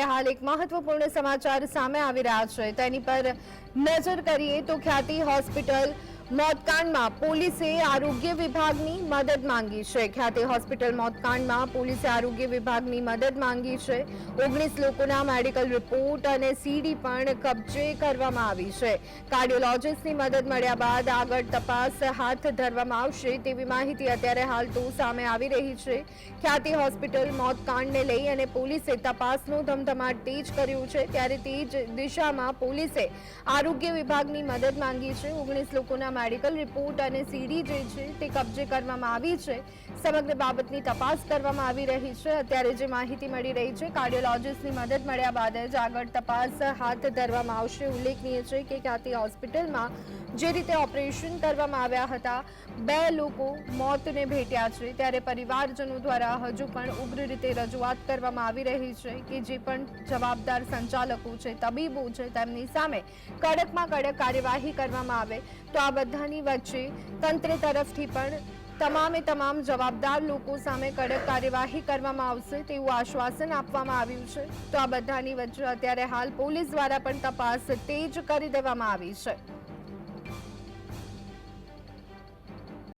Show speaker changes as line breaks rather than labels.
હાલ એક મહત્વપૂર્ણ સમાચાર સામે આવી રહ્યા છે. તેની પર નજર કરીએ તો ખ્યાતિ હોસ્પિટલ મોતકાંડમાં પોલીસે આરોગ્ય વિભાગની મદદ માંગી છે. ખ્યાતિ હોસ્પિટલ મોતકાંડમાં પોલીસે આરોગ્ય વિભાગની મદદ માંગી છે. ઓગણીસ લોકોના મેડિકલ રિપોર્ટ અને સીડી પણ કબજે કરવામાં આવી છે. કાર્ડિયોલોજિસ્ટની મદદ મળ્યા બાદ આગળ તપાસ હાથ ધરવામાં આવશે તેવી માહિતી અત્યારે હાલ તો સામે આવી રહી છે. ખ્યાતિ હોસ્પિટલ મોતકાંડને લઈ અને પોલીસે તપાસનો ધમધમાટ તેજ કર્યું છે. ત્યારે તે જ દિશામાં પોલીસે આરોગ્ય વિભાગની મદદ માંગી છે. ઓગણીસ લોકોના મેડિકલ રિપોર્ટ અને સીડી જે છે તે કબજે કરવામાં આવી છે. સમગ્ર બાબતની તપાસ કરવામાં આવી રહી છે. અત્યારે જે માહિતી મળી રહી છે, કાર્ડિયોલોજિસ્ટની મદદ મળ્યા બાદ જ આગળ તપાસ હાથ ધરવામાં આવશે. ઉલ્લેખનીય છે કે ક્યાંથી હોસ્પિટલમાં જે રીતે ઓપરેશન કરવામાં આવ્યા હતા, બે લોકો મોતને ભેટ્યા છે. ત્યારે પરિવારજનો દ્વારા હજુ પણ ઉગ્ર રીતે રજૂઆત કરવામાં આવી રહી છે કે જે પણ જવાબદાર સંચાલકો છે, તબીબો છે, તેમની સામે કડકમાં કડક કાર્યવાહી કરવામાં આવે. તો આ બધાની વચ્ચે તંત્ર તરફથી પણ તમામે તમામ જવાબદાર લોકો સામે કડક કાર્યવાહી કરવામાં આવશે તેવું આશ્વાસન આપવામાં આવ્યું છે. તો આ બધાની વચ્ચે અત્યારે હાલ પોલીસ દ્વારા પણ તપાસ તેજ કરી દેવામાં આવી છે.